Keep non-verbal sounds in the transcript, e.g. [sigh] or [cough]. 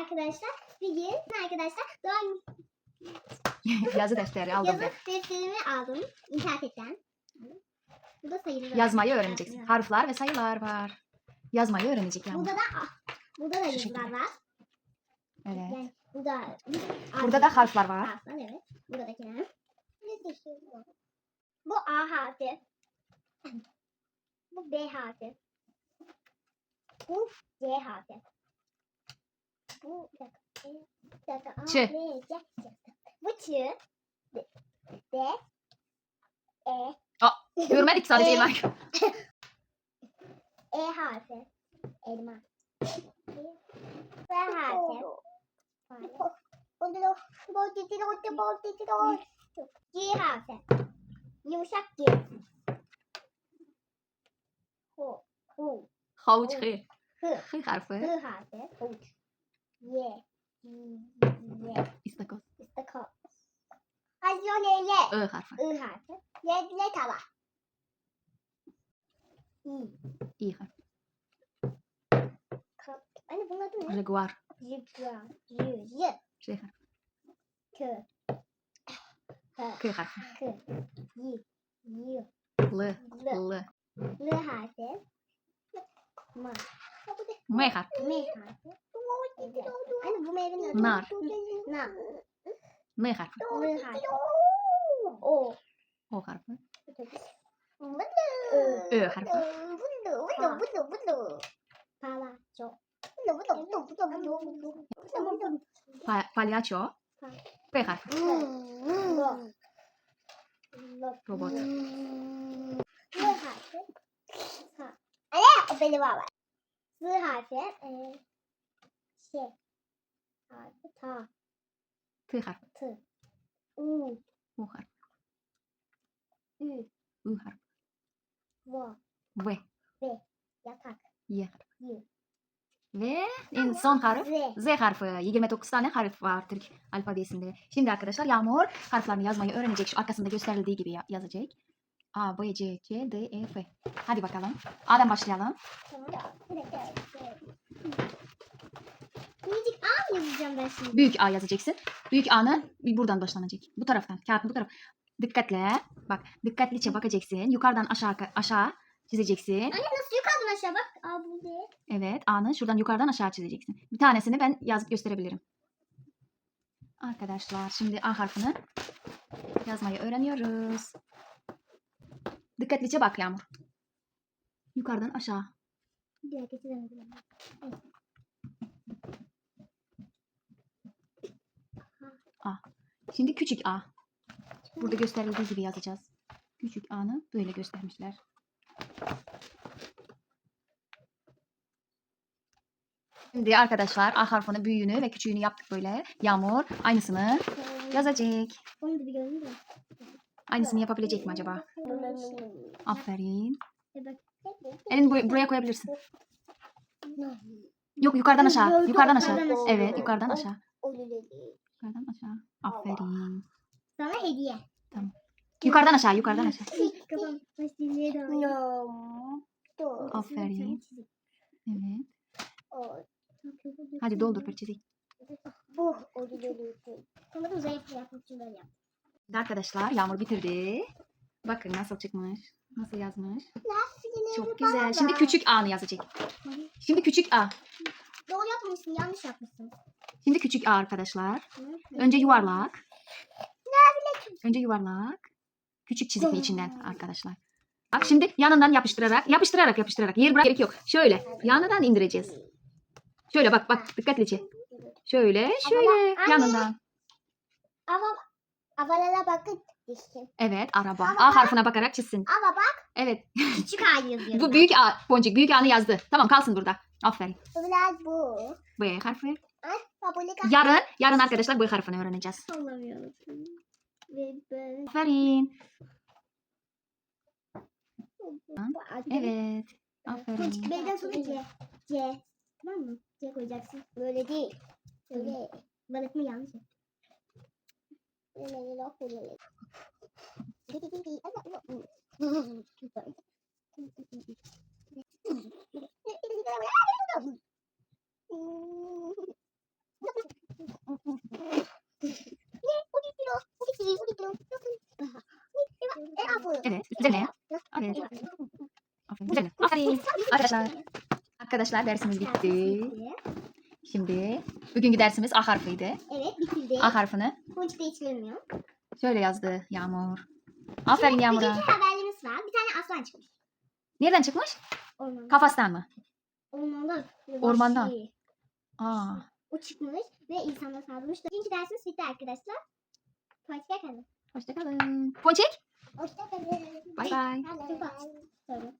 arkadaşlar. Bugün arkadaşlar doğum [laughs] Yazı defteri aldım yazı ben. defterimi aldım internetten. Bu da sayılar. Yazmayı öğreneceksin. Harfler ve sayılar var. Yazmayı öğrenecek yani. Burada da burada da yazılar var. Evet. Yani burada Burada da harfler var. harfler evet. Buradakiler. Bu A harfi. Bu B harfi. Bu C harfi. Bu bir dakika. E, bir dakika. A, Ç. B, C, C. Bu Ç. D. D. E. Görmedik sadece elma. E harfi. Elma. F harfi. G harfi. Yumuşak G. Hu. Hu. Havuç hı. Hı. Hı harfi. Hı harfi. Havuç. Y. Y. İstakoz. İstakoz. Hazyole Y. I harfi. I harfi. Y. Y tava. İ. İ harfi. Kap. Anne bunun adı ne? Jaguar. Jü. J harfi. Kö. Kö. K harfi. Kı. Y. Y. L. L. L. L harfi. Ma. M harfi. M harfi. Anne bu meyvenin adı. Nar. Nar. N harfi. N harfi. O. O harfi. Ö. Ö harfi. Palaço. Pa palyaço. P harfi. Robot. S harfi. Ha. Anne o benim var. S harfi. E, şey. Harfi. Ta. T harfi. T. U. U harfi. Ü. I harfi. Va. V. Yatak. Y harfi. Y. Ve en son harf Z. Z harfi. 29 tane harf var Türk alfabesinde. Şimdi arkadaşlar Yağmur harflerini yazmayı öğrenecek. Şu arkasında gösterildiği gibi ya- yazacak. A, B, C, C, D, E, F. Hadi bakalım. A'dan başlayalım. Tamam. Bir dakika. Minicik A yazacağım ben şimdi? Büyük A yazacaksın. Büyük A'nın buradan başlanacak. Bu taraftan. Kağıtın bu taraf. Dikkatle. Bak dikkatlice bakacaksın. Yukarıdan aşağı aşağı çizeceksin. Anne nasıl yukarıdan aşağı bak. A bu D. Evet A'nın şuradan yukarıdan aşağı çizeceksin. Bir tanesini ben yazıp gösterebilirim. Arkadaşlar şimdi A harfini yazmayı öğreniyoruz. Dikkatlice bak Yağmur. Yukarıdan aşağı. Bir dakika çizemedim. Şimdi küçük A. Burada gösterildiği gibi yazacağız. Küçük A'nı böyle göstermişler. Şimdi arkadaşlar A harfinin büyüğünü ve küçüğünü yaptık böyle. Yağmur aynısını yazacak. Aynısını yapabilecek mi acaba? Aferin. Bak. Elini bu- buraya koyabilirsin. Yok yukarıdan aşağı. Yukarıdan aşağı. Evet yukarıdan aşağı. Yukarıdan aşağı. Aferin. Sana hediye. Yukarıdan aşağı. Yukarıdan aşağı. Kafam fasulye de Aferin. Evet. Hadi doldur bir çizik. Bu Sonra da zayıf yapmak için böyle yaptım. Şimdi Arkadaşlar Yağmur bitirdi. Bakın nasıl çıkmış. Nasıl yazmış. Çok güzel. Şimdi küçük A'nı yazacak. Şimdi küçük A. Doğru yapmamışsın, yanlış yapmışsın. Şimdi küçük A arkadaşlar. Önce yuvarlak. Önce yuvarlak. Küçük çizikli içinden arkadaşlar. Bak şimdi yanından yapıştırarak, yapıştırarak yapıştırarak. Yer bırak gerek yok. Şöyle yanından indireceğiz. Şöyle bak bak dikkatlice. Şöyle şöyle Anne. yanından. Ama avalala bakın dişim. Evet araba. Ama A harfine bakarak çizsin. Ama bak Evet. küçük A yazıyor. Bu büyük A. Boncuk büyük A'nı yazdı. Tamam kalsın burada. Aferin. Biraz bu. B harfi. Yarın, yarın arkadaşlar B harfini öğreneceğiz. Anlamıyorum. Aferin. Evet. Aferin. B'den sonra C. C. Tamam mı? C koyacaksın. Böyle değil. Böyle. Balık mı yanlış? [laughs] Evet. Üzerine. Evet. Aferin. Üzerine. Aferin. Arkadaşlar. Arkadaşlar dersimiz bitti. Şimdi bugünkü dersimiz A harfiydi. Evet bitirdi. A harfini da hiç görmüyor. şöyle yazdı Yağmur. Aferin Yağmur'a. Bugünkü haberlerimiz var. Bir tane aslan çıkmış. Nereden çıkmış? Ormanda. Kafastan mı? Ormanda. Böyle Ormandan. vahşi. Aa. O çıkmış ve insanlara saldırmış. Bugünkü dersimiz bitti arkadaşlar. Hoşça kalın. Hoşçakalın. Ponçik. Hoşça kalın. Bay bay. Söyle.